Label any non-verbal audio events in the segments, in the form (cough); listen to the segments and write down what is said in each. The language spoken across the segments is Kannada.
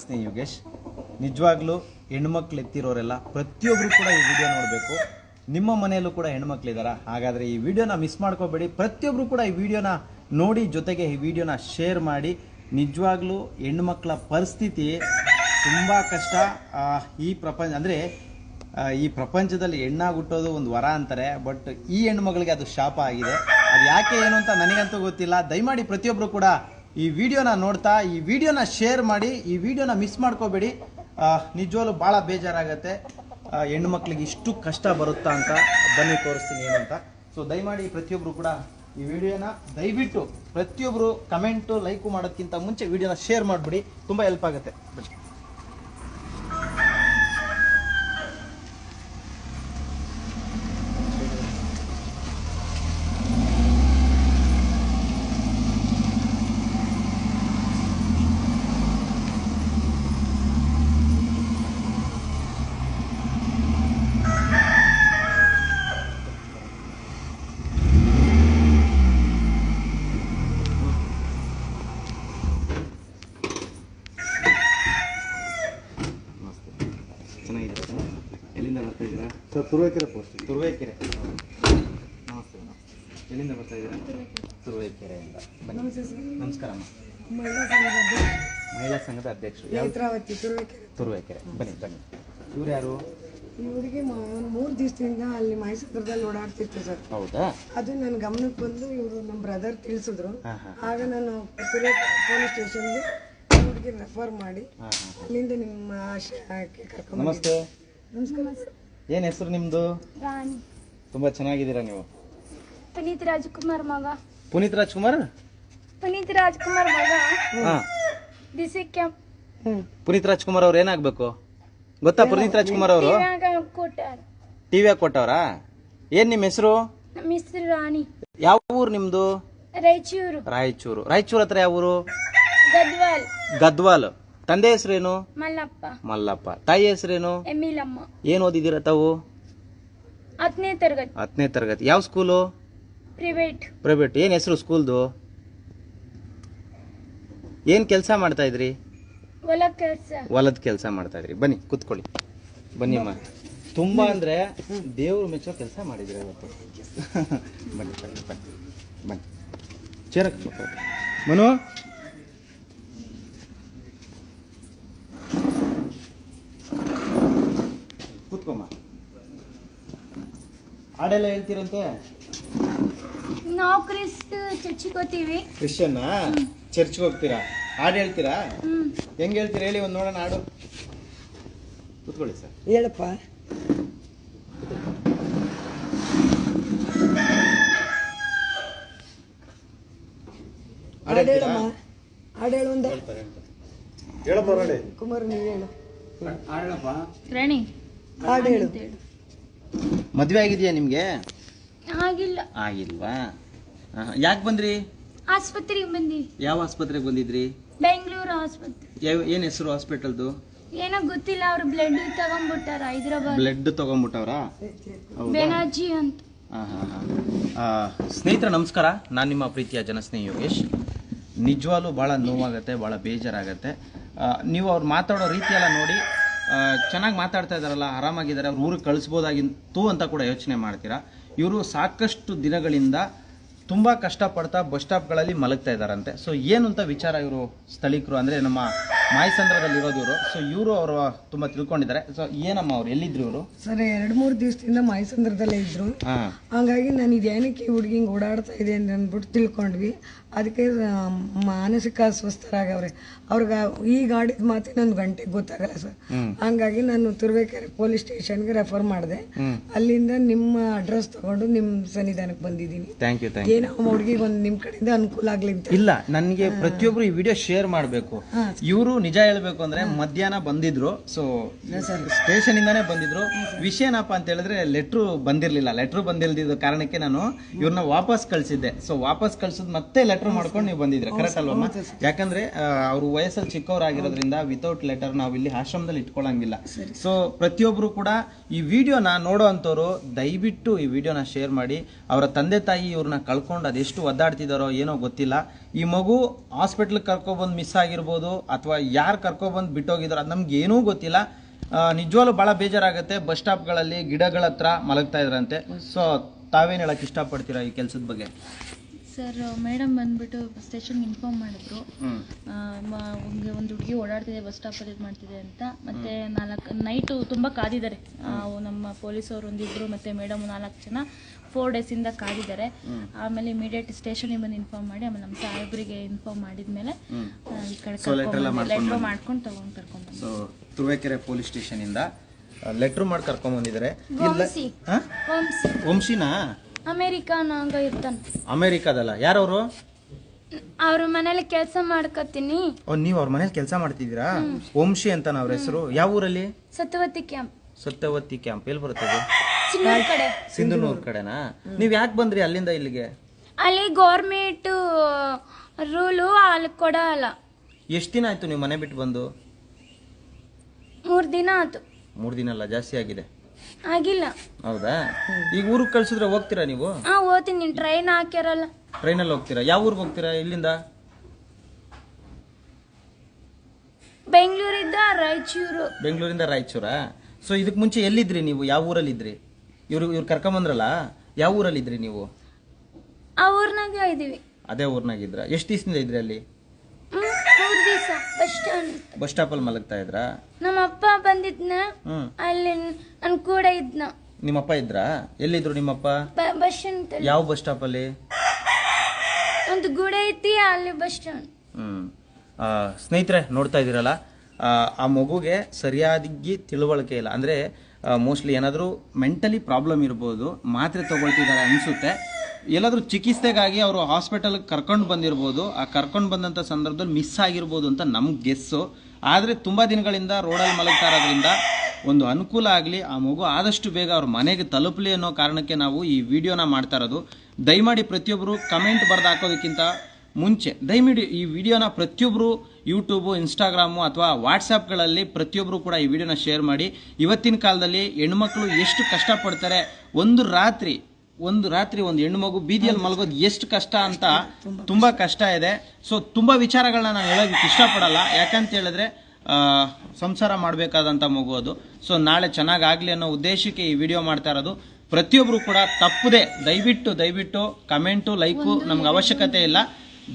ಸ್ನೇಹಿ ಯೋಗೇಶ್, ನಿಜವಾಗ್ಲೂ ಹೆಣ್ಮಕ್ಳು ಎತ್ತಿರೋರೆಲ್ಲ ಪ್ರತಿಯೊಬ್ರು ಕೂಡ ಈ ವಿಡಿಯೋ ನೋಡಬೇಕು. ನಿಮ್ಮ ಮನೆಯಲ್ಲೂ ಕೂಡ ಹೆಣ್ಮಕ್ಳಿದಾರ ಹಾಗಾದ್ರೆ ಈ ವಿಡಿಯೋನ ಮಿಸ್ ಮಾಡ್ಕೋಬೇಡಿ. ಪ್ರತಿಯೊಬ್ರು ಕೂಡ ಈ ವಿಡಿಯೋನ ನೋಡಿ, ಜೊತೆಗೆ ಈ ವಿಡಿಯೋನ ಶೇರ್ ಮಾಡಿ. ನಿಜವಾಗ್ಲೂ ಹೆಣ್ಮಕ್ಳ ಪರಿಸ್ಥಿತಿ ತುಂಬ ಕಷ್ಟ. ಈ ಪ್ರಪಂಚ, ಅಂದರೆ ಈ ಪ್ರಪಂಚದಲ್ಲಿ ಹೆಣ್ಣಾಗುಟ್ಟೋದು ಒಂದು ವರ ಅಂತಾರೆ ಬಟ್ ಈ ಹೆಣ್ಮಗಳಿಗೆ ಅದು ಶಾಪ ಆಗಿದೆ. ಅದು ಯಾಕೆ ಏನು ಅಂತ ನನಗಂತೂ ಗೊತ್ತಿಲ್ಲ. ದಯಮಾಡಿ ಪ್ರತಿಯೊಬ್ಬರು ಕೂಡ ಈ ವಿಡಿಯೋನ ನೋಡ್ತಾ, ಈ ವಿಡಿಯೋನ ಶೇರ್ ಮಾಡಿ, ಈ ವಿಡಿಯೋನ ಮಿಸ್ ಮಾಡ್ಕೋಬೇಡಿ. ನಿಜವಾಗ್ಲೂ ಭಾಳ ಬೇಜಾರಾಗತ್ತೆ. ಹೆಣ್ಣು ಮಕ್ಳಿಗೆ ಇಷ್ಟು ಕಷ್ಟ ಬರುತ್ತಾ ಅಂತ ಬನ್ನಿ ತೋರಿಸ್ತೀನಿ ಏನಂತ. ಅಂತ ಸೊ ದಯಮಾಡಿ ಪ್ರತಿಯೊಬ್ಬರು ಕೂಡ ಈ ವಿಡಿಯೋನ ದಯವಿಟ್ಟು ಪ್ರತಿಯೊಬ್ಬರು ಕಮೆಂಟು ಲೈಕು ಮಾಡೋದಕ್ಕಿಂತ ಮುಂಚೆ ವಿಡಿಯೋನ ಶೇರ್ ಮಾಡಿಬಿಡಿ. ತುಂಬ ಹೆಲ್ಪ್ ಆಗುತ್ತೆ ಬನ್ನಿ ನಮಸ್ತೆ ಚೆನ್ನಾಗಿದೆ ಎಲ್ಲಿಂದ ಬರ್ತಾ ಇದ್ದೀರಾ ಸರ್ ತುರುವೇಕೆರೆ ಪೋಸ್ಟ್ ತುರುವೇಕೆರೆ. ನಮಸ್ತೆ ನಮಸ್ತೆ. ಎಲ್ಲಿಂದ ಬರ್ತಾ ಇದ್ದೀರಾ? ತುರುವೇಕೆರೆಯಿಂದ ನಮಸ್ಕಾರ ಅಮ್ಮ. ಮಹಿಳಾ ಸಂಘದ ಅಧ್ಯಕ್ಷರು. ನೇತ್ರಾವತಿ ತುರುವೇಕೆರೆ. ತುರುವೇಕೆರೆ. ಬನ್ನಿ ಬನ್ನಿ. ಇವ್ರು ಯಾರು? ಇವರಿಗೆ ಮೂರು ದಿವಸದಿಂದ ಅಲ್ಲಿ ಮೈಸೂರದಲ್ಲಿ ಓಡಾಡ್ತಿತ್ತು ಸರ್. ಹೌದಾ? ಅದು ನನ್ನ ಗಮನಕ್ಕೆ ಬಂದು ಇವರು ನಮ್ಮ ಬ್ರದರ್ ತಿಳಿಸಿದ್ರು. ಆಗ ನಾನು ಪೊಲೀಸ್ ಸ್ಟೇಷನ್ಗೆ ಹುಡುಗಿ ರೆಫರ್ ಮಾಡಿ ಅಲ್ಲಿಂದ ನಿಮ್ಮ ಕರ್ಕೊಂಡು ನಮಸ್ತೆ. ನಮಸ್ಕಾರ ಸರ್. ಏನು ಹೆಸರು ನಿಮ್ಮದು ರಾಣಿ. ತುಂಬ ಚೆನ್ನಾಗಿದ್ದೀರಾ ನೀವು? ಪುನೀತ್ ರಾಜ್ಕುಮಾರ್ ಮಗ. ಪುನೀತ್ ರಾಜ್ಕುಮಾರ್? ಪುನೀತ್ ರಾಜ್ಕುಮಾರ್ ಮಗ. ಹಾಂ. ಕ್ಯಾಂಪ್ ಪುನೀತ್ ರಾಜ್ಕುಮಾರ್ ಅವ್ರು ಏನಾಗಬೇಕು? ಗೊತ್ತಾ ಪುನೀತ್ ರಾಜ್ಕುಮಾರ್ ಅವರು? ಕೊಟ್ಟಾರ. ಟಿವಿ ಕೊಟ್ಟವ್ರಾ? ಏನ್ ನಿಮ್ಮ ಹೆಸರು? ನಮ್ಮ ಹೆಸರು ರಾಣಿ. ಯಾವ ಊರು ನಿಮ್ಮದು ರಾಯಚೂರು. ರಾಯಚೂರು. ರಾಯಚೂರು ಹತ್ರ ಯಾವ ಊರು? ಗದ್ವಾಲ್. ಗದ್ವಾಲ್. ತಂದೆ ಹೆಸರೇನು? ಮಲ್ಲಪ್ಪ. ಮಲ್ಲಪ್ಪ. ತಾಯಿ ಹೆಸರೇನು? ಎಮ್ಮಿಲಮ್ಮ ಏನು ಓದಿದ್ದೀರಾ ತಾವು? ಹತ್ತನೇ ತರಗತಿ. ಹತ್ತನೇ ತರಗತಿ. ಯಾವ ಸ್ಕೂಲು ಪ್ರೈವೇಟ್ ಪ್ರೈವೇಟ್ ಏನು ಹೆಸರು ಸ್ಕೂಲ್ದು ಏನು ಕೆಲಸ ಮಾಡ್ತಾ ಇದ್ರಿ? ಹೊಲ ಕೆಲಸ. ಹೊಲದ ಕೆಲಸ ಮಾಡ್ತಾ ಇದ್ರಿ. ಬನ್ನಿ ಕುತ್ಕೊಳ್ಳಿ. ಬನ್ನಿ ಅಮ್ಮ. ತುಂಬಾ ಅಂದ್ರೆ ದೇವ್ರು ಮೆಚ್ಚೋ ಕೆಲಸ ಮಾಡಿದ್ರಿ ಇವತ್ತು? (laughs) ಬನ್ನಿ ಬನ್ನಿ ಬನ್ನಿ ಬನ್ನಿ. ಚೇರಕ್ಕೆ ಮನು? ಕೂತ್ಕೊಮ್ಮ ಹಾಡೆಲ್ಲ ಹೇಳ್ತೀರಂತೆ? ನಾವು ಕ್ರಿಸ್ತ ಚರ್ಚಿಗೆ ಹೋಗ್ತೀವಿ. ಕ್ರಿಶ್ಚಿಯನ್ನ? ಚರ್ಚ್ಗೆ ಹೋಗ್ತೀರಾ? ಹಾಡು ಹೇಳ್ತೀರಾ? ಹೆಂಗ್ ಹೇಳ್ತೀರಾ? ಹೇಳಿ ಒಂದು ನೋಡೋಣ ಹಾಡು. ಕೂತ್ಕೊಳ್ಳಿ ಸರ್. ಹೇಳಪ್ಪ. ಹಾಡು ಹೇಳು ಹಾಡೇಳಮ್ಮ ಹಾಡೇಳು ಒಂದೇ ಹೇಳಪ್ಪ ನೋಡಿ ಕುಮಾರ್ ನೀವು ಹೇಳು. ರಾಣಿ. ಹಾಡೇಳು ಮದ್ವೆ ಆಗಿದೆಯಾ ನಿಮ್ಗೆ? ಆಗಿಲ್ಲ. ಆಗಿಲ್ವಾ? ಯಾಕೆ ಬಂದ್ರಿ? ಆಸ್ಪತ್ರೆಗೆ ಬಂದಿ ಯಾವ ಆಸ್ಪತ್ರೆಗೆ ಬಂದಿದ್ರಿ? ಬೆಂಗಳೂರು ಆಸ್ಪತ್ರೆ. ಯಾವ- ಏನ್ ಹೆಸರು ಹಾಸ್ಪಿಟಲ್ದು? ಏನೋ ಗೊತ್ತಿಲ್ಲ ಅವ್ರು ಬ್ಲಡ್ ತಗೊಂಡ್ಬಿಟ್ಟಾರ ಹೈದ್ರಾಬಾದ್. ಬ್ಲಡ್ ತಗೊಂಡ್ಬಿಟ್ಟವ್ರ ಹೌದಾ? ಬೆನಾಜಿ ಅಂತ. ಸ್ನೇಹಿತರ ಹಾ, ಹಾ. ಆ, ಸ್ನೇಹಿತರೆ ನಮಸ್ಕಾರ. ನಾನು ನಿಮ್ಮ ಪ್ರೀತಿಯ ಜನಸ್ನೇಹಿ ಯೋಗೇಶ್. ನಿಜವಾಗ್ಲೂ ಭಾಳ ನೋವಾಗತ್ತೆ ಭಾಳ ಬೇಜಾರಾಗತ್ತೆ. ಆ, ನೀವು ಅವ್ರು ಮಾತಾಡೋ ರೀತಿಯೆಲ್ಲ ನೋಡಿ ಚೆನ್ನಾಗಿ ಮಾತಾಡ್ತಾ ಇದ್ದಾರಲ್ಲ ಆರಾಮಾಗಿದ್ದಾರೆ ಅವ್ರು ಊರಿಗೆ ಕಳಿಸ್ಬೋದಾಗಿತ್ತು ಅಂತ ಕೂಡ ಯೋಚನೆ ಮಾಡ್ತೀರಾ? ಇವರು ಸಾಕಷ್ಟು ದಿನಗಳಿಂದ ತುಂಬ ಕಷ್ಟಪಡ್ತಾ ಬಸ್ ಸ್ಟಾಪ್ಗಳಲ್ಲಿ ಮಲಗ್ತಾ ಇದ್ದಾರಂತೆ ಸೊ ಏನು ಅಂತ ವಿಚಾರ ಇವರು ಸ್ಥಳೀಕರು ಅಂದರೆ ನಮ್ಮ ಮಾಯಸಂದ್ರದಲ್ಲಿ ಇರೋದು ಇವರು. ಸೊ ಇವರು ಅವರು ತುಂಬ ತಿಳ್ಕೊಂಡಿದ್ದಾರೆ. ಸೊ ಏನಮ್ಮ ಅವ್ರು ಎಲ್ಲಿದ್ರು ಇವರು? ಸರ್ ಎರಡು ಮೂರು ದಿವಸದಿಂದ ಮಾಯಸಂದ್ರದಲ್ಲೇ ಇದ್ರು. ಹಾಗಾಗಿ ನಾನು ಇದೇನಕ್ಕೆ ಹುಡುಗಿ ಹಿಂಗೆ ಓಡಾಡ್ತಾ ಇದೆ ಅಂತ ಅಂದ್ಬಿಟ್ಟು ತಿಳ್ಕೊಂಡ್ವಿ. ಅದಕ್ಕೆ ಮಾನಸಿಕ ಅಸ್ವಸ್ಥರಾಗವ್ರೆ. ಅವ್ರಿಗೆ ಈ ಗಾಡಿದ ಮಾತಿ ನನ್ ಗಂಟೆ ಗೊತ್ತಾಗಲ್ಲ ಸರ್. ಹಂಗಾಗಿ ನಾನು ತುರುವೇಕೆರೆ ಪೊಲೀಸ್ ಸ್ಟೇಷನ್ಗೆ ರೆಫರ್ ಮಾಡಿದೆ. ಅಲ್ಲಿಂದ ನಿಮ್ಮ ಅಡ್ರೆಸ್ ತಗೊಂಡು ನಿಮ್ಮ ಸನ್ನಿಧಾನಕ್ಕೆ ಬಂದಿದ್ದೀನಿ. ಏನೋ ಹುಡುಗಿಗೆ ಒಂದು ನಿಮ್ಮ ಕಡೆಯಿಂದ ಅನುಕೂಲ ಆಗ್ಲಿ ಅಂತ. ಇಲ್ಲ ನನಗೆ ಪ್ರತಿಯೊಬ್ರು ಈ ವಿಡಿಯೋ ಶೇರ್ ಮಾಡಬೇಕು. ಇವರು ನಿಜ ಹೇಳ್ಬೇಕು ಅಂದ್ರೆ ಮಧ್ಯಾಹ್ನ ಬಂದಿದ್ರು. ಸೊ ಸ್ಟೇಷನ್ ಇಂದಾನೇ ಬಂದಿದ್ರು. ವಿಷಯ ಏನಪ್ಪ ಅಂತ ಹೇಳಿದ್ರೆ ಲೆಟ್ರು ಬಂದಿರ್ಲಿಲ್ಲ. ಲೆಟ್ರು ಬಂದಿಲ್ದಿದ್ದ ಕಾರಣಕ್ಕೆ ನಾನು ಇವ್ರನ್ನ ವಾಪಸ್ ಕಳ್ಸಿದ್ದೆ. ಸೊ ವಾಪಸ್ ಕಳ್ಸಿದ್ ಮತ್ತೆ ಲೆಟರ್ ಮಾಡ್ಕೊಂಡು ನೀವು ಬಂದಿದ್ರೆ ಕರೆಕ್ಟ್ ಅಲ್ವಮ್ಮ ಯಾಕಂದ್ರೆ ಅವರು ವಯಸ್ಸಲ್ಲಿ ಚಿಕ್ಕವರಾಗಿರೋದ್ರಿಂದ ವಿತೌಟ್ ಲೆಟರ್ ನಾವು ಇಲ್ಲಿ ಆಶ್ರಮದಲ್ಲಿ ಇಟ್ಕೊಳ್ಳಂಗಿಲ್ಲ ಸೊ ಪ್ರತಿಯೊಬ್ರು ಕೂಡ ಈ ವಿಡಿಯೋನ ನೋಡೋ ಅಂಥವ್ರು ದಯವಿಟ್ಟು ಈ ವಿಡಿಯೋನ ಶೇರ್ ಮಾಡಿ ಅವರ ತಂದೆ ತಾಯಿ ಇವ್ರನ್ನ ಕಳ್ಕೊಂಡು ಅದೆಷ್ಟು ಒದ್ದಾಡ್ತಿದಾರೋ ಏನೋ ಗೊತ್ತಿಲ್ಲ. ಈ ಮಗು ಹಾಸ್ಪಿಟ್ಲ್ ಕರ್ಕೊಬಂದು ಮಿಸ್ ಆಗಿರ್ಬೋದು ಅಥವಾ ಯಾರು ಕರ್ಕೊಬಂದು ಬಿಟ್ಟೋಗಿದಾರೋ ಅದು ನಮ್ಗೆ ಏನೂ ಗೊತ್ತಿಲ್ಲ. ನಿಜವಾಗ್ಲೂ ಭಾಳ ಬೇಜಾರಾಗುತ್ತೆ ಬಸ್ ಸ್ಟಾಪ್ಗಳಲ್ಲಿ ಗಿಡಗಳ ಹತ್ರ ಮಲಗ್ತಾ ಇದ್ರಂತೆ. ಸೊ ತಾವೇನು ಹೇಳಕ್ ಇಷ್ಟಪಡ್ತೀರಾ ಈ ಕೆಲಸದ ಬಗ್ಗೆ? ಸರ್ ಮೇಡಮ್ ಬಂದ್ಬಿಟ್ಟು ಸ್ಟೇಷನ್ ಇನ್ಫಾರ್ಮ್ ಮಾಡಿದ್ರು. ಒಂದು ಒಂದು ಹುಡುಗಿ ಓಡಾಡ್ತಿದೆ ಬಸ್ ಸ್ಟಾಪ್ ಅಲ್ಲಿ ಮಾಡ್ತಿದೆ ಅಂತ. ಮತ್ತೆ ನಾಲ್ಕು ನೈಟು ತುಂಬಾ ಕಾದಿದ್ದಾರೆ. ನಮ್ಮ ಪೊಲೀಸ್ ಪೊಲೀಸವರು ಒಂದಿಬ್ರು ಮತ್ತೆ ಮೇಡಮ್ ನಾಲ್ಕು ಜನ ಫೋರ್ ಇಂದ ಕಾದಿದ್ದಾರೆ. ಆಮೇಲೆ ಇಮಿಡಿಯೇಟ್ ಸ್ಟೇಷನ್ ಬಂದು ಇನ್ಫಾರ್ಮ್ ಮಾಡಿ ಆಮೇಲೆ ನಮ್ಮ ಸಾಹೇಬ್ರಿಗೆ ಇನ್ಫಾರ್ಮ್ ಮಾಡಿದ್ಮೇಲೆ ಈ ಕಡೆ ಮಾಡ್ಕೊಂಡು ತಗೊಂಡ್ ಕರ್ಕೊಂಡು ಸೊ ತುರುವೇಕೆರೆ ಪೊಲೀಸ್ ಸ್ಟೇಷನ್ ಇಂದ ಲೆಟ್ರ್ ಮಾಡಿ ಕರ್ಕೊಂಡ್ ಬಂದಿದ್ದಾರೆ ಇಲ್ಲ. ವಂಶಿನಾ ಅಮೇರಿಕಾನಾಗ ಇರ್ತಾನೆ. ಅಮೇರಿಕಾದಲ್ಲ. ಯಾರವರು? ಅವ್ರ ಮನೇಲಿ ಕೆಲಸ ಮಾಡ್ಕೋತೀನಿ. ಓ ನೀವು ಅವ್ರ ಮನೇಲಿ ಕೆಲಸ ಮಾಡ್ತಿದ್ದೀರಾ? ವಂಶಿ ಅಂತ ಅವ್ರ ಹೆಸರು. ಯಾವ ಊರಲ್ಲಿ? ಸತ್ಯವತಿ ಕ್ಯಾಂಪ್. ಸತ್ಯವತಿ ಕ್ಯಾಂಪ್. ಎಲ್ಲಿ ಬರ್ತದೆ ಚಿನ್ನೂರ್ ಕಡೆ. ಸಿಂಧುನೂರ್ ಕಡೆನಾ? ನೀವು ಯಾಕೆ ಬಂದ್ರಿ ಅಲ್ಲಿಂದ ಇಲ್ಲಿಗೆ? ಅಲ್ಲಿ ಗೌರ್ಮೆಂಟ್ ರೂಲು ಅಲ್ಲಿ ಕೊಡಲ್ಲ ಎಷ್ಟು ದಿನ ಆಯ್ತು ನೀವು ಮನೆ ಬಿಟ್ಟು ಬಂದು? ಮೂರು ದಿನ ಆಯ್ತು. ಮೂರು ದಿನ ಅಲ್ಲ ಜಾಸ್ತಿ ಆಗಿದೆ. ಆಗಿಲ್ಲ. ಹೌದಾ? ಈಗ ಊರಿಗೆ ಕಳ್ಸಿದ್ರೆ ಹೋಗ್ತೀರಾ ನೀವು? ಹಾ ಓದ್ತೀನಿ ಟ್ರೈನ್ ಹಾಕ್ಯಾರಲ್ಲ. ಟ್ರೈನಲ್ಲಿ ಹೋಗ್ತೀರಾ? ಯಾವ ಊರಿಗೆ ಹೋಗ್ತೀರಾ ಇಲ್ಲಿಂದ? ಬೆಂಗಳೂರಿಂದ ರಾಯಚೂರು. ಬೆಂಗಳೂರಿಂದ ರಾಯಚೂರಾ? ಸೊ ಇದಕ್ಕೆ ಮುಂಚೆ ಎಲ್ಲಿದ್ರಿ ನೀವು? ಯಾವ ಊರಲ್ಲಿ ಇದ್ರಿ ಇವ್ರು ಇವ್ರು ಕರ್ಕೊಂಬಂದ್ರಲ್ಲ ಯಾವ ಊರಲ್ಲಿ ಇದ್ರಿ ನೀವು? ಆ ಊರ್ನಾಗ ಇದೀವಿ ಅದೇ ಊರ್ನಾಗಿದ್ರ ಎಷ್ಟು ದಿವಸದಿಂದ ಇದ್ರಿ ಅಲ್ಲಿ? ಬಸ್ ಸ್ಟ್ಯಾಂಡ್ ಬಸ್ ಸ್ಟಾಪಲ್ಲಿ ಮಲಗ್ತಾ ಇದ್ರಾ? ನಮ್ಮ ಅಪ್ಪ ಬಂದಿದ್ನ ಹ್ಮ್. ಅಲ್ಲಿ ನನ್ ಕೂಡ ಇದ್ನ. ನಿಮ್ಮಪ್ಪ ಇದ್ರಾ? ಎಲ್ಲಿದ್ರು ನಿಮ್ಮಪ್ಪ? ಬ- ಬಸ್ ಸ್ಟ್ಯಾಂಡ್ ಯಾವ ಬಸ್ ಸ್ಟಾಪ್ ಅಲ್ಲಿ? ಒಂದು ಗುಡ ಐತಿ ಅಲ್ಲಿ ಬಸ್ ಸ್ಟ್ಯಾಂಡ್ ಹ್ಮ್. ಆ, ಸ್ನೇಹಿತರೆ ನೋಡ್ತಾ ಇದ್ದೀರಲ್ಲ ಆ, ಆ ಮಗುಗೆ ಸರಿಯಾಗಿ ತಿಳುವಳಿಕೆ ಇಲ್ಲ. ಅಂದರೆ ಮೋಸ್ಟ್ಲಿ ಏನಾದರೂ ಮೆಂಟಲಿ ಪ್ರಾಬ್ಲಮ್ ಇರ್ಬೋದು ಮಾತ್ರೆ ತಗೊಳ್ತಿದ್ದಾರೆ ಅನಿಸುತ್ತೆ. ಎಲ್ಲಾದರೂ ಚಿಕಿತ್ಸೆಗಾಗಿ ಅವರು ಹಾಸ್ಪಿಟಲ್ಗೆ ಕರ್ಕೊಂಡು ಬಂದಿರ್ಬೋದು. ಆ ಕರ್ಕೊಂಡು ಬಂದಂಥ ಸಂದರ್ಭದಲ್ಲಿ ಮಿಸ್ ಆಗಿರ್ಬೋದು ಅಂತ ನಮ್ಗೆ ಗೆಸ್ಸು ಆದರೆ ತುಂಬ ದಿನಗಳಿಂದ ರೋಡಲ್ಲಿ ಮಲಗ್ತಾ ಇರೋದ್ರಿಂದ ಒಂದು ಅನುಕೂಲ ಆಗಲಿ, ಆ ಮಗು ಆದಷ್ಟು ಬೇಗ ಅವ್ರ ಮನೆಗೆ ತಲುಪಲಿ ಅನ್ನೋ ಕಾರಣಕ್ಕೆ ನಾವು ಈ ವಿಡಿಯೋನ ಮಾಡ್ತಾ ಇರೋದು. ದಯಮಾಡಿ ಪ್ರತಿಯೊಬ್ಬರು ಕಮೆಂಟ್ ಬರೆದು ಹಾಕೋದಕ್ಕಿಂತ ಮುಂಚೆ, ದಯಮಾಡಿ ಈ ವಿಡಿಯೋನ ಪ್ರತಿಯೊಬ್ಬರು ಯೂಟ್ಯೂಬು ಇನ್ಸ್ಟಾಗ್ರಾಮು ಅಥವಾ ವಾಟ್ಸಪ್ಗಳಲ್ಲಿ ಪ್ರತಿಯೊಬ್ಬರು ಕೂಡ ಈ ವಿಡಿಯೋನ ಶೇರ್ ಮಾಡಿ. ಇವತ್ತಿನ ಕಾಲದಲ್ಲಿ ಹೆಣ್ಮಕ್ಳು ಎಷ್ಟು ಕಷ್ಟಪಡ್ತಾರೆ. ಒಂದು ರಾತ್ರಿ ಒಂದು ರಾತ್ರಿ ಒಂದು ಹೆಣ್ಣು ಮಗು ಬೀದಿಯಲ್ಲಿ ಮಲಗೋದು ಎಷ್ಟು ಕಷ್ಟ ಅಂತ ತುಂಬ ಕಷ್ಟ. ಇದೆ. ಸೊ ತುಂಬ ವಿಚಾರಗಳನ್ನ ನಾನು ಹೇಳೋದಕ್ಕೆ ಇಷ್ಟಪಡಲ್ಲ. ಯಾಕಂತ ಹೇಳಿದ್ರೆ ಸಂಸಾರ ಮಾಡಬೇಕಾದಂಥ ಮಗು ಅದು. ಸೊ ನಾಳೆ ಚೆನ್ನಾಗಾಗಲಿ ಅನ್ನೋ ಉದ್ದೇಶಕ್ಕೆ ಈ ವಿಡಿಯೋ ಮಾಡ್ತಾ ಇರೋದು. ಪ್ರತಿಯೊಬ್ಬರು ಕೂಡ ತಪ್ಪದೆ ದಯವಿಟ್ಟು ದಯವಿಟ್ಟು ಕಮೆಂಟು ಲೈಕು ನಮ್ಗೆ ಅವಶ್ಯಕತೆ ಇಲ್ಲ.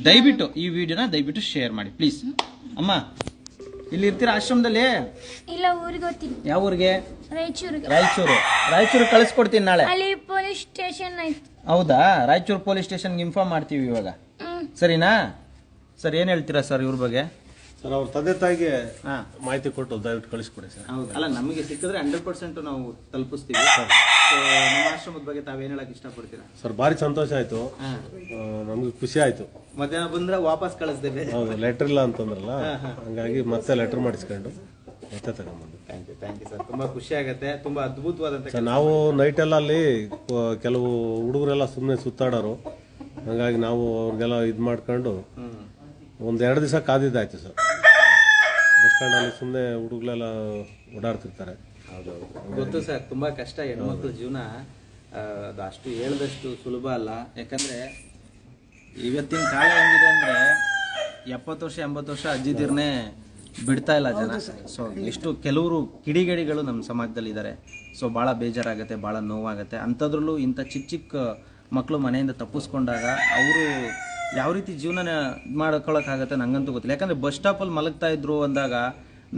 ದಯವಿಟ್ಟು ಈ ವಿಡಿಯೋನ ದಯವಿಟ್ಟು ಶೇರ್ ಮಾಡಿ ಪ್ಲೀಸ್ ಅಮ್ಮ ಇಲ್ಲಿ ಇರ್ತೀರಾ ಆಶ್ರಮದಲ್ಲಿ? ಇಲ್ಲ ಊರಿಗೆ ಹೋಗ್ತೀನಿ. ಯಾವ ಊರಿಗೆ? ರಾಯಚೂರು ರಾಯಚೂರು. ರಾಯಚೂರು ಕಳಿಸ್ಕೊಡ್ತೀನಿ ನಾಳೆ. ಪೊಲೀಸ್ ಸ್ಟೇಷನ್ ಐತಿ ಹೌದಾ? ರಾಯಚೂರು ಪೊಲೀಸ್ ಸ್ಟೇಷನ್ಗೆ ಇನ್ಫಾರ್ಮ್ ಮಾಡ್ತೀವಿ ಇವಾಗ. ಹ್ಮ್. ಸರಿನಾ? ಸರ್ ಏನು ಹೇಳ್ತೀರಾ ಸರ್ ಇವ್ರ ಬಗ್ಗೆ? ಸರ್ ಅವ್ರ ತಂದೆ ತಾಯಿಗೆ ಹಾ. ಮಾಹಿತಿ ಕೊಟ್ಟು ದಯವಿಟ್ಟು ಕಳಿಸ್ಕೊಡಿ ಸರ್. ಹೌದು? ಅಲ್ಲ ನಮಗೆ ಸಿಕ್ಕಿದ್ರೆ ಹಂಡ್ರೆಡ್ ಪರ್ಸೆಂಟ್ ನಾವು ತಲುಪಿಸ್ತೀವಿ. So, ನಮ್ಮ ಆಶ್ರಮದ ಬಗ್ಗೆ ತಾವೇನ್ ಹೇಳಕ್ ಇಷ್ಟಪಡ್ತೀರಾ? ಸರ್ ಭಾರಿ ಸಂತೋಷ ಆಯ್ತು. ನಮ್ಗೆ ಖುಷಿ ಆಯ್ತು. ಮಧ್ಯಾಹ್ನ ಬಂದ್ರೆ ವಾಪಸ್ ಕಳಿಸ್ತೇವೆ ಹೌದು ಲೆಟರ್ ಇಲ್ಲ ಅಂತಂದ್ರಲ್ಲ ಹಂಗಾಗಿ ಮತ್ತೆ ಲೆಟರ್ ಮಾಡಿಸ್ಕೊಂಡು. ಮತ್ತೆ ತಗೊಂಬಂದು thank you thank you sir ತುಂಬಾ ಖುಷಿ ಆಗುತ್ತೆ ತುಂಬಾ ಸರ್ ನಾವು ನೈಟ್ ಎಲ್ಲ ಅಲ್ಲಿ ಕೆಲವು ಹುಡುಗರೆಲ್ಲ ಸುಮ್ಮನೆ ಸುತ್ತಾಡೋರು. ಹಂಗಾಗಿ ನಾವು ಅವ್ರಿಗೆಲ್ಲ ಇದು ಮಾಡ್ಕೊಂಡು ಒಂದು ಎರಡು ದಿವಸ ಕಾದಿದ್ದಾಯ್ತು ಸರ್ ಬಸ್ ಸ್ಟ್ಯಾಂಡಲ್ಲಿ ಸುಮ್ಮನೆ ಹುಡುಗರೆಲ್ಲ ಓಡಾಡ್ತಿರ್ತಾರೆ. ಗೊತ್ತು ಸರ್ ತುಂಬಾ ಕಷ್ಟ ಹೆಣ್ಮಕ್ಳ ಜೀವನ. ಆ, ಅದು ಅಷ್ಟು ಹೇಳ್ದಷ್ಟು ಸುಲಭ ಅಲ್ಲ. ಯಾಕಂದ್ರೆ ಇವತ್ತಿನ ಕಾಲ ಹೆಂಗಿದೆ ಅಂದ್ರೆ ಎಪ್ಪತ್ತು ವರ್ಷ ಎಂಬತ್ತು ವರ್ಷ ಅಜ್ಜಿದಿರ್ನೇ ಬಿಡ್ತಾ ಇಲ್ಲ ಜನ. ಸೊ ಎಷ್ಟು ಕೆಲವರು ಕಿಡಿಗೇಡಿಗಳು ನಮ್ಮ ಸಮಾಜದಲ್ಲಿ ಇದ್ದಾರೆ ಸೊ ಭಾಳ ಬೇಜಾರಾಗುತ್ತೆ ಭಾಳ ನೋವಾಗುತ್ತೆ. ಅಂಥದ್ರಲ್ಲೂ ಇಂಥ ಚಿಕ್ಕ ಚಿಕ್ಕ ಮಕ್ಕಳು ಮನೆಯಿಂದ ತಪ್ಪಿಸ್ಕೊಂಡಾಗ ಅವರು ಯಾವ ರೀತಿ ಜೀವನ ಮಾಡ್ಕೊಳಕ್ಕಾಗತ್ತೆ ನಂಗಂತೂ ಗೊತ್ತಿಲ್ಲ. ಯಾಕಂದರೆ ಬಸ್ ಸ್ಟಾಪಲ್ಲಿ ಮಲಗ್ತಾ ಇದ್ರು ಅಂದಾಗ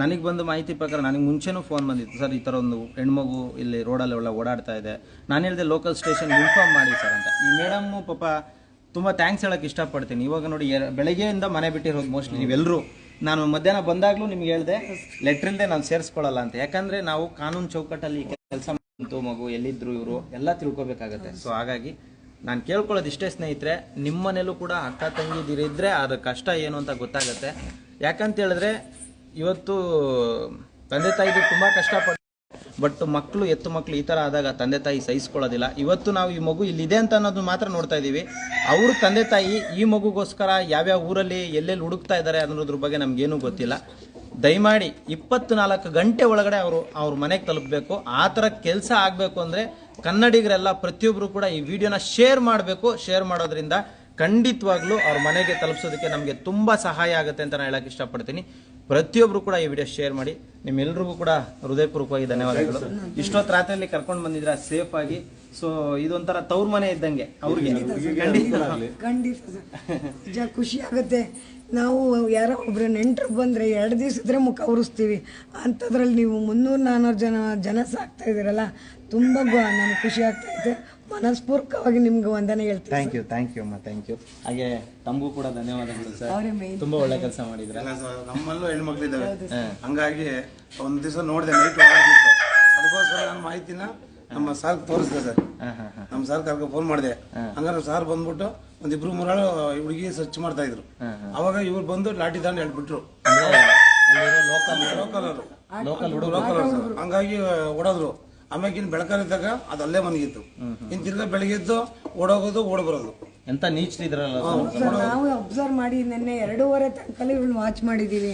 ನನಗೆ ಬಂದ ಮಾಹಿತಿ ಪ್ರಕಾರ ನನಗೆ ಮುಂಚೆನೂ ಫೋನ್ ಬಂದಿತ್ತು. ಸರ್ ಈ ಥರ ಒಂದು ಹೆಣ್ಮಗು ಇಲ್ಲಿ ರೋಡಲ್ಲಿ ಒಳ್ಳೆ ಓಡಾಡ್ತಾ ಇದೆ. ನಾನು ಹೇಳಿದೆ ಲೋಕಲ್ ಸ್ಟೇಷನ್ ಇನ್ಫಾರ್ಮ್ ಮಾಡಿ ಸರ್ ಅಂತ. ಈ ಮೇಡಮ್ಮು ಪಾಪ ತುಂಬ ಥ್ಯಾಂಕ್ಸ್ ಹೇಳೋಕ್ಕೆ ಇಷ್ಟಪಡ್ತೀನಿ. ಇವಾಗ ನೋಡಿ ಬೆಳಗ್ಗೆಯಿಂದ ಮನೆ ಬಿಟ್ಟಿರೋದು ಮೋಸ್ಟ್ಲಿ ನೀವೆಲ್ಲರೂ ನಾನು ಮಧ್ಯಾಹ್ನ ಬಂದಾಗಲೂ ನಿಮ್ಗೆ ಹೇಳಿದೆ ಲೆಟರ್ ಇಲ್ಲದೆ ನಾನು ಸೇರಿಸ್ಕೊಳ್ಳಲ್ಲ ಅಂತ. ಯಾಕಂದ್ರೆ ನಾವು ಕಾನೂನು ಚೌಕಟ್ಟಲ್ಲಿ ಕೆಲಸ ಬಂತು ಮಗು ಎಲ್ಲಿದ್ರು ಇವರು, ಎಲ್ಲ ತಿಳ್ಕೊಬೇಕಾಗತ್ತೆ. ಸೊ ಹಾಗಾಗಿ ನಾನು ಕೇಳ್ಕೊಳ್ಳೋದು ಇಷ್ಟೇ ಸ್ನೇಹಿತರೆ ನಿಮ್ಮ ಮನೇಲೂ ಕೂಡ ಅಕ್ಕ ತಂಗಿದಿರಿದ್ರೆ ಅದ್ರ ಕಷ್ಟ ಏನು ಅಂತ ಗೊತ್ತಾಗತ್ತೆ. ಯಾಕಂತ ಹೇಳಿದ್ರೆ, ಇವತ್ತು ತಂದೆ ತಾಯಿಗೆ ತುಂಬ ಕಷ್ಟಪಟ್ಟು ಬಟ್ ಮಕ್ಕಳು ಎತ್ತು ಮಕ್ಕಳು ಈ ಥರ ಆದಾಗ ತಂದೆ ತಾಯಿ ಸಹಿಸ್ಕೊಳ್ಳೋದಿಲ್ಲ. ಇವತ್ತು ನಾವು ಈ ಮಗು ಇಲ್ಲಿದೆ ಅಂತ ಅನ್ನೋದು ಮಾತ್ರ ನೋಡ್ತಾ ಇದ್ದೀವಿ. ಅವ್ರ ತಂದೆ ತಾಯಿ ಈ ಮಗುಗೋಸ್ಕರ ಯಾವ್ಯಾವ ಊರಲ್ಲಿ ಎಲ್ಲೆಲ್ಲಿ ಹುಡುಕ್ತಾ ಇದ್ದಾರೆ ಅನ್ನೋದ್ರ ಬಗ್ಗೆ ನಮಗೇನೂ ಗೊತ್ತಿಲ್ಲ. ದಯಮಾಡಿ ಇಪ್ಪತ್ತು ನಾಲ್ಕು ಗಂಟೆ ಒಳಗಡೆ ಅವರು ಅವ್ರ ಮನೆಗೆ ತಲುಪಬೇಕು. ಆ ಥರ ಕೆಲಸ ಆಗಬೇಕು ಅಂದರೆ ಕನ್ನಡಿಗರೆಲ್ಲ ಪ್ರತಿಯೊಬ್ಬರು ಕೂಡ ಈ ವಿಡಿಯೋನ ಶೇರ್ ಮಾಡಬೇಕು. ಶೇರ್ ಮಾಡೋದ್ರಿಂದ ಖಂಡಿತವಾಗ್ಲೂ ಅವ್ರ ಮನೆಗೆ ತಲುಪಿಸೋದಕ್ಕೆ ನಮಗೆ ತುಂಬ ಸಹಾಯ ಆಗುತ್ತೆ ಅಂತ ನಾನು ಹೇಳಕ್ಕೆ ಇಷ್ಟಪಡ್ತೀನಿ. ಪ್ರತಿಯೊಬ್ರು ಕೂಡ ಈ ವಿಡಿಯೋ ಶೇರ್ ಮಾಡಿ. ನಿಮ್ಮೆಲ್ರಿಗೂ ಕೂಡ ಹೃದಯಪೂರ್ವಕವಾಗಿ ಧನ್ಯವಾದಗಳು. ಇಷ್ಟೊತ್ತು ರಾತ್ರಿಯಲ್ಲಿ ಕರ್ಕೊಂಡು ಬಂದಿದ್ರ ಸೇಫ್ ಆಗಿ. ಸೊ ಇದೊಂಥರ ತವ್ರ ಮನೆ ಇದ್ದಂಗೆ ಅವ್ರಿಗೆ. ಖಂಡಿತ. ಖುಷಿ ಆಗುತ್ತೆ. ನಾವು ಯಾರೋ ಒಬ್ರು ನೆಂಟರು ಬಂದರೆ ಎರಡು ದಿವಸ ಇದ್ರೆ ಮುಖ ಉರಿಸ್ತೀವಿ. ಅಂಥದ್ರಲ್ಲಿ ನೀವು ಮುನ್ನೂರು ನಾನ್ನೂರು ಜನ ಜನ ಸಾಕ್ತಾ ಇದ್ದೀರಲ್ಲ ತುಂಬ ನಮ್ಗೆ ಖುಷಿ ಆಗ್ತಾ ಇದೆ. ಮನಸ್ಪೂರ್ವಕವಾಗಿ ನಿಮ್ಗೆ ವಂದನೆ ಹೇಳ್ತೀನಿ ಥ್ಯಾಂಕ್ ಯು ಥ್ಯಾಂಕ್ ಯು ಅಮ್ಮ ಥ್ಯಾಂಕ್ ಯು ಹಾಗೆ ತಮಗೂ ಕೂಡ ಧನ್ಯವಾದಗಳು ಸರ್ ಅವರೇ ತುಂಬಾ ಒಳ್ಳೆ ಕೆಲಸ ಮಾಡಿದ್ರೆ. ಇಲ್ಲ ಸರ್, ನಮ್ಮಲ್ಲೂ ಹೆಣ್ಮಕ್ಳಿದ್ದಾವೆ. ಹಂಗಾಗಿ ಒಂದ್ ದಿವಸ ನೋಡಿದೆ ನೈಟ್ ಅದಕ್ಕೋಸ್ಕರ ನಾನು ಮಾಹಿತಿನ ನಮ್ಮ ಸಾರ್ ತೋರಿಸ್ದೆ ಸರ್ ನಮ್ಮ ಸಾರ್ ಕರ್ಕೊ ಫೋನ್ ಮಾಡಿದೆ. ಹಂಗಾರೆ ಸಾರ್ ಬಂದ್ಬಿಟ್ಟು ಒಂದಿಬ್ರು ಮೂರಾಳು ಹುಡುಗಿ ಸರ್ಚ್ ಮಾಡ್ತಾ ಇದ್ರು. ಅವಾಗ ಇವ್ರು ಬಂದು ಲಾಠಿ ದಾಂಡ್ ಹೇಳ್ಬಿಟ್ರು. ಲೋಕಲ್ ಲೋಕಲ್ ಲೋಕಲ್ ಹಂಗಾಗಿ ಓಡೋದ್ರು. ಆಮ್ಯಾಗ ಇನ್ನು ಬೆಳಕಾರಿದ್ದಾಗ ಅದು ಅಲ್ಲೇ ಮನಗಿತ್ತು. ಇನ್ನು ತಿರ್ಗಾ ಬೆಳಗ್ಗೆ ಎದ್ದು ಓಡೋಗೋದು ಓಡಬರೋದು. ಎಂತ ನೀಚ್ತಿದ್ರಲ್ಲ ಸರ್? ನಾವು ಅಬ್ಸರ್ವ್ ಮಾಡಿ ನಿನ್ನೆ ಎರಡೂವರೆ ತನಕ ಇವ್ಳನ್ನ ವಾಚ್ ಮಾಡಿದೀವಿ.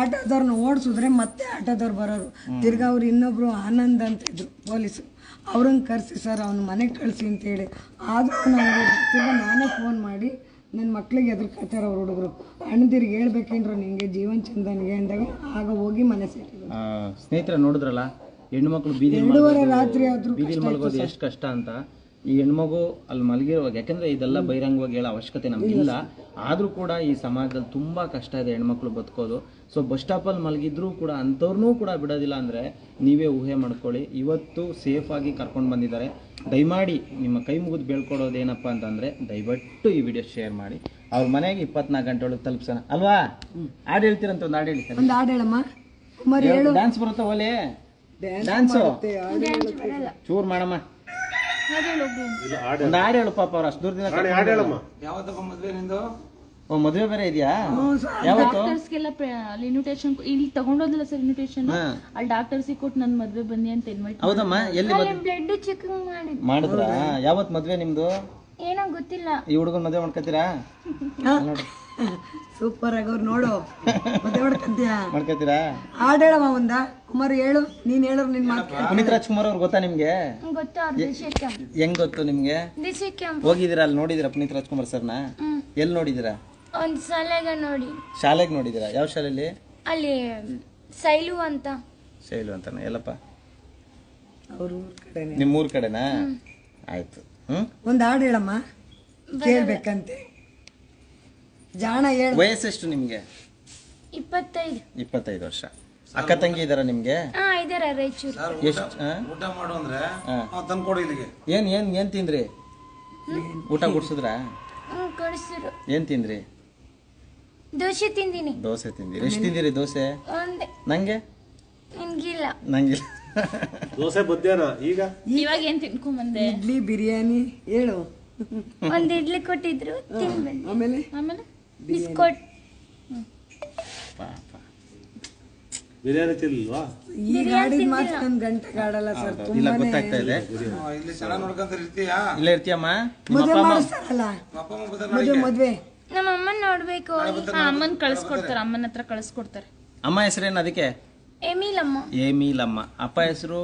ಆಟೋದವ್ರನ್ನ ಓಡಿಸಿದ್ರೆ ಮತ್ತೆ ಆಟೋದವ್ರು ಬರೋರು ತಿರ್ಗಾ ಅವ್ರು ಇನ್ನೊಬ್ರು ಆನಂದ್ ಅಂತ ಇದ್ರು ಪೊಲೀಸು. ಅವ್ರನ್ನ ಕರೆಸಿ ಸರ್ ಅವ್ನ ಮನೆಗೆ ಕಳಿಸಿ ಅಂತೇಳಿ ಆದರೂ ನಾವು ತಿರ್ಗಾ ನಾನೇ ಫೋನ್ ಮಾಡಿ ನನ್ನ ಮಕ್ಳಿಗೆ ಎದುರ್ಕೊಳ್ತಾರೆ ಅವ್ರ ಹುಡುಗರು. ಅಣ್ಣದಿರಿಗೆ ಹೇಳ್ಬೇಕೇನ್ರೋ ನಿಂಗೆ ಜೀವನ್ ಚಂದನ್ಗೆ ಅಂದಾಗ ಆಗ ಹೋಗಿ ಮನೆ ಸೇರಿದ್ರು ಸ್ನೇಹಿತರೆ ನೋಡಿದ್ರಲ್ಲ ಹೆಣ್ಮಕ್ಳು ಬೀದಿ ಎರಡೂವರೆ ರಾತ್ರಿ ಆದ್ರೂ ಬೀದಿಲಿ ಮಲಗೋದು ಎಷ್ಟು ಕಷ್ಟ ಅಂತ ಈ ಹೆಣ್ಮಗು ಅಲ್ಲಿ ಮಲಗಿರುವಾಗ ಯಾಕಂದ್ರೆ ಇದೆಲ್ಲ ಬಹಿರಂಗವಾಗಿ ಹೇಳೋ ಅವಶ್ಯಕತೆ ನಮಗಿಲ್ಲ. ಆದ್ರೂ ಕೂಡ ಈ ಸಮಾಜದಲ್ಲಿ ತುಂಬಾ ಕಷ್ಟ ಇದೆ ಹೆಣ್ಮಕ್ಳು ಬದುಕೋದು. ಸೊ ಬಸ್ ಸ್ಟಾಪಲ್ಲಿ ಮಲಗಿದ್ರೂ ಕೂಡ ಅಂಥವ್ರನ್ನೂ ಕೂಡ ಬಿಡೋದಿಲ್ಲ ಅಂದ್ರೆ ನೀವೇ ಊಹೆ ಮಾಡ್ಕೊಳ್ಳಿ. ಇವತ್ತು ಸೇಫಾಗಿ ಆಗಿ ಕರ್ಕೊಂಡು ಬಂದಿದ್ದಾರೆ. ದಯಮಾಡಿ ನಿಮ್ಮ ಕೈ ಮುಗಿದು ಬೀಳ್ಕೊಡೋದು ಏನಪ್ಪ ಅಂತಂದ್ರೆ ದಯವಿಟ್ಟು ಈ ವಿಡಿಯೋ ಶೇರ್ ಮಾಡಿ. ಅವ್ರ ಮನೆಗೆ ಇಪ್ಪತ್ನಾಲ್ಕು ಗಂಟೆ ಒಳಗೆ ತಲುಪ್ಸೋಣ. ಅಲ್ವಾ? ಹಾಡು ಹೇಳ್ತೀರಂತ ಒಂದು ಹಾಡು ಹೇಳಿ ಒಂದು ಹಾಡು ಹೇಳಮ್ಮ. ಕುಮಾರ್ ಹೇಳು. ಡ್ಯಾನ್ಸ್ ಬರುತ್ತಾ ಓಲೆ ಡ್ಯಾನ್ಸು ಚೂರ್ ಮಾಡಮ್ಮ. ಒಂದು ಹಾಡು ಹೇಳು ಪಾಪ ಅವ್ರು ಅಷ್ಟು ದೂರದಿಂದ ಯಾವತ್ತಪ್ಪ ಮದ್ವೆ ನಿಂದು? ಓ ಮದುವೆ ಬೇರೆ ಇದೆಯಾ? ಯಾವತ್ತು? ಡಾಕ್ಟರ್ಸ್ಗೆಲ್ಲ ಅಲ್ಲಿ ಇನ್ವಿಟೇಷನ್ ಇಲ್ಲಿ ತಗೊಂಡೋದಿಲ್ಲ ಸರ್ ಇನ್ವಿಟೇಷನ್. ಅಲ್ಲಿ ಡಾಕ್ಟರ್ಸಿಗೆ ಕೊಟ್ಟು ನನ್ನ ಮದ್ವೆ ಬನ್ನಿ ಅಂತ ಇನ್ವೈಟ್ ಹೌದಮ್ಮ ಎಲ್ಲಿ ಮದ್ವೆ? ಬ್ಲಡ್ ಚೆಕ್ ಮಾಡಿದ್ ಮಾಡಿದ್ರಾ? ಯಾವತ್ ಮದ್ವೆ ನಿಮ್ದು? ಏನೋ ಗೊತ್ತಿಲ್ಲ. ಈ ಹುಡುಗನ್ ಮದ್ವೆ ಮಾಡ್ಕೊತೀರಾ ಸೂಪರ್ ಆಗಿ ಅವ್ರು ನೋಡು. ಮತ್ತೆ ಮಾಡ್ಕೊತೀರಾ? ಹಾಡು ಹೇಳಮ್ಮ ಒಂದ. ಕುಮಾರ್ ಹೇಳು ನೀನ್ ಹೇಳು ನಿನ್ ಮಾತು ಪುನೀತ್ ರಾಜ್ಕುಮಾರ್ ಅವ್ರು ಗೊತ್ತಾ ನಿಮ್ಗೆ? ಗೊತ್ತು ಅವ್ರ ಹೆಂಗ್ ಗೊತ್ತು ನಿಮ್ಗೆ? ದಿಶೆ ಕೆಂಪ್ ಹೋಗಿದ್ದೀರಾ ಅಲ್ಲಿ ನೋಡಿದಿರಾ ಪುನೀತ್ ರಾಜ್ಕುಮಾರ್ ಸರ್ನ? ಎಲ್ಲಿ ನೋಡಿದಿರಾ ಒಂದ್ ಶಾಲೆಗ ನೋಡಿ. ಶಾಲೆಗ್ ನೋಡಿದಿರಾ ಯಾವ ಶಾಲೆಯಲ್ಲಿ ಅಲ್ಲಿ ಸೈಲು ಅಂತ. ಶೈಲು ಅಂತನ? ಎಲ್ಲಪ್ಪ? ಅವ್ರ ಊರ್ ಕಡೆನೆ. ನಿಮ್ಮ ಊರ್ ಕಡೆನಾ? ಆಯ್ತು. ಹ್ಮ್? ಒಂದ್ ಹಾಡು ಹೇಳಮ್ಮ. ಕೇಳ್ಬೇಕಂತೆ. ಜಾಣ ಹೇಳು. ವಯಸ್ಸೆಷ್ಟು ನಿಮ್ಗೆ? ಇಪ್ಪತ್ತೈದು. ಇಪ್ಪತ್ತೈದು ವರ್ಷ. ಅಕ್ಕ ತಂಗಿ ಇದಾರ ನಿಮ್ಗೆ? ಹಾ ಇದಾರ ರಾಯಚೂರು. ಎಷ್ಟು? ಊಟ ಮಾಡು ಅಂದ್ರೆ ತಂದ್ಕೊಡು ಇಲ್ಲಿಗೆ. ಏನ್ ಏನ್ ಏನ್ ತಿಂದ್ರಿ? ಊಟ ಗುಡ್ಸಿದ್ರ ಹ್ಮ್ ಕಳಿಸಿರು ಏನ್ ತಿಂದ್ರಿ? ದೋಸೆ ತಿಂದಿನಿ. ದೋಸೆ ತಿಂದಿರಿ. ಎಷ್ಟು ತಿಂದಿರಿ ದೋಸೆ? ಒಂದೇ. ನಂಗೆ? ನಿನ್ಗಿಲ್ಲ ನಂಗೆ ದೋಸೆ ಬದ್ದೇನ ಈಗ? ಇವಾಗ ಏನ್ ತಿನ್ಕೊಂಬಂದೆ ಇಡ್ಲಿ ಬಿರಿಯಾನಿ ಹೇಳು. ಒಂದ್ ಇಡ್ಲಿ ಕೊಟ್ಟಿದ್ರು ಆಮೇಲೆ? ಆಮೇಲೆ? ಬಿಸ್ಕೊಟ್. ಬಿರಿಯಾನಿ ತಿನ್ಲಿಲ್ವಾ? ಈ ಗಾಡಿದ ಮಾತ್ರ ನನ್ ಗಂಟೆ ಗಾಡಲ್ಲ ಸರ್ ಇಲ್ಲ ಗೊತ್ತಾಗ್ತಾ ಇದೆ. ಇಲ್ಲಿ ಚೆನ್ನಾಗಿ ನೋಡ್ಕೊಂತ ಇರ್ತೀಯಾ? ಇಲ್ಲೇ ಇರ್ತೀಯಮ್ಮ? ನಿಮ್ಮ ಮದ್ವೆ ಅಮ್ಮ? ಮಾಡಿಸ್ತಾರಲ್ಲ? ಅಪ್ಪ ಅಮ್ಮ ಬರ್ತಾರೆ ಮದ್ವೆ ಮದ್ವೆ. ನಮ್ಮ ಅಮ್ಮನ್ ನೋಡ್ಬೇಕು. ಅಮ್ಮನ್ ಕಳ್ಸ್ಕೊಡ್ತಾರೆ ಅಮ್ಮನ ಹತ್ರ ಕಳ್ಸ್ಕೊಡ್ತಾರೆ. ಅಮ್ಮ ಹೆಸರೇನು ಅದಕ್ಕೆ? ಎಮಿಲಮ್ಮ. ಎಮಿಲಮ್ಮ. ಅಪ್ಪ ಹೆಸರು?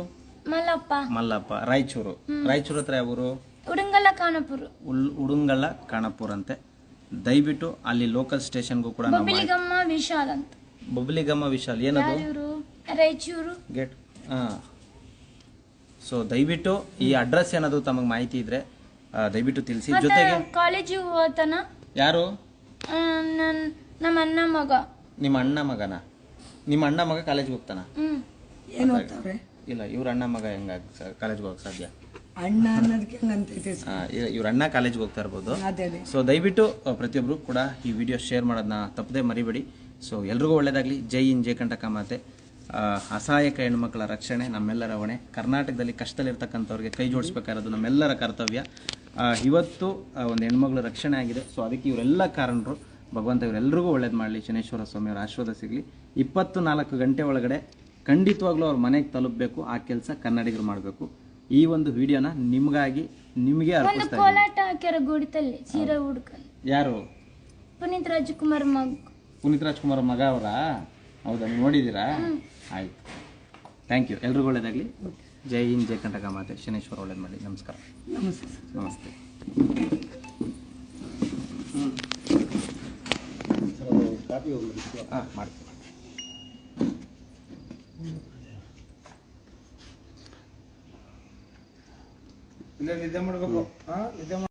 ಮಲ್ಲಪ್ಪ. ಮಲ್ಲಪ್ಪ. ರಾಯಚೂರು. ರಾಯಚೂರು ಹತ್ರ ಯಾವ ಊರು ಕಾನಪುರ ಉಡುಂಗಲ್ಲ ಕಾಣಪುರ್ ಕಾಣಪುರ ಅಂತೆ ದಯವಿಟ್ಟು ಅಲ್ಲಿ ಲೋಕಲ್ ಸ್ಟೇಷನ್ಗೂ ಕೂಡ ನಾವು ಬೊಬ್ಬಿಲಿಗಮ್ಮ ವಿಶಾಲ್ ಅಂತ. ಬಬ್ಲಿಗಮ್ಮ ವಿಶಾಲ್ ಏನದು? ಇವರು ರಾಯಚೂರು. ಗೇಟ್ ಹಾಂ. ಸೊ ದಯವಿಟ್ಟು ಈ ಅಡ್ರೆಸ್ ಏನಾದ್ರು ತಮಗೆ ಮಾಹಿತಿ ಇದ್ರೆ ಆ, ದಯವಿಟ್ಟು ತಿಳಿಸಿ. ಜೊತೆಗೆ ಕಾಲೇಜು ಹೋತನ ಯಾರು? ನನ್ ನಮ್ಮ ಅಣ್ಣ ಮಗ. ನಿಮ್ಮ ಅಣ್ಣ ಮಗನ? ನಿಮ್ಮ ಅಣ್ಣ ಮಗ ಕಾಲೇಜ್ಗೆ ಹೋಗ್ತಾನ? ಹ್ಮ್. ಏನ್ ಓದ್ತಾವ್ರೆ? ಇಲ್ಲ ಇವ್ರ ಅಣ್ಣ ಮಗ ಹೆಂಗ ಕಾಲೇಜ್ಗೆ ಹೋಗಕ್ಕೆ ಸಾಧ್ಯ? ಅಣ್ಣ ಅನ್ನೋದಕ್ಕೆ ಸರ್. ಇವ್ರ ಅಣ್ಣ ಕಾಲೇಜ್ಗೆ ಹೋಗ್ತಾ ಇರ್ಬೋದು. ಅದೇ ಅದೇ. ಸೊ ದಯವಿಟ್ಟು ಪ್ರತಿಯೊಬ್ಬರು ಕೂಡ ಈ ವಿಡಿಯೋ ಶೇರ್ ಮಾಡೋದನ್ನ ತಪ್ಪದೆ ಮರಿಬೇಡಿ. ಸೊ ಎಲ್ರಿಗೂ ಒಳ್ಳೇದಾಗಲಿ. ಜೈ ಇನ್ ಜೈ ಕಂಟಕ ಮಾತೆ. ಅಸಹಾಯಕ ಹೆಣ್ಮಕ್ಳ ರಕ್ಷಣೆ ನಮ್ಮೆಲ್ಲರ ಹೊಣೆ. ಕರ್ನಾಟಕದಲ್ಲಿ ಕಷ್ಟದಲ್ಲಿರ್ತಕ್ಕಂಥವ್ರಿಗೆ ಕೈ ಜೋಡಿಸ್ಬೇಕಾಗಿರೋದು ನಮ್ಮೆಲ್ಲರ ಕರ್ತವ್ಯ. ಇವತ್ತು ಒಂದು ಹೆಣ್ಮಕ್ಳ ರಕ್ಷಣೆ ಆಗಿದೆ. ಸೊ ಅದಕ್ಕೆ ಇವರೆಲ್ಲ ಕಾರಣರು. ಭಗವಂತ ಇವರೆಲ್ಲರಿಗೂ ಒಳ್ಳೇದು ಮಾಡಲಿ. ಶನೇಶ್ವರ ಸ್ವಾಮಿಯವರ ಆಶೀರ್ವಾದ ಸಿಗಲಿ. ಇಪ್ಪತ್ತು ನಾಲ್ಕು ಗಂಟೆ ಒಳಗಡೆ ಖಂಡಿತವಾಗ್ಲೂ ಅವ್ರ ಮನೆಗೆ ತಲುಪಬೇಕು. ಆ ಕೆಲಸ ಕನ್ನಡಿಗರು ಮಾಡಬೇಕು. ಈ ಒಂದು ವಿಡಿಯೋನ ನಿಮಗಾಗಿ ನಿಮಗೆ ಒಂದು ಅರ್ಪಿಸ್ತಾ ಇದ್ದೀನಿ. ಕೋಲಾಟ ಹಾಕ್ಯಾರ ಗೋಡಿತಲ್ಲಿ ಸೀರೆ ಹುಡ್ಕನ್ ಯಾರು? ಪುನೀತ್ ರಾಜ್ಕುಮಾರ್ ಮಗ. ಪುನೀತ್ ರಾಜ್ಕುಮಾರ್ ಮಗ ಅವರಾ? ಹೌದಾ ನೀವು ನೋಡಿದ್ದೀರಾ ಆಯ್ತು. ಥ್ಯಾಂಕ್ ಯು ಎಲ್ರಿಗೂ ಒಳ್ಳೇದಾಗಲಿ. ಜೈ ಹಿಂದ್ ಜೈ ಕಂಟಕ ಮಾತೆ. ಶನೇಶ್ವರ ಒಳ್ಳೇದು ಮಾಡಿ ನಮಸ್ಕಾರ. ನಮಸ್ತೆ ನಮಸ್ತೆ. ಹಾಂ ಮಾಡ್ತೀನಿ. ನಿದ್ದೆ ಮಾಡ್ಬೇಕು. ಹಾ ನಿದ್ದೆ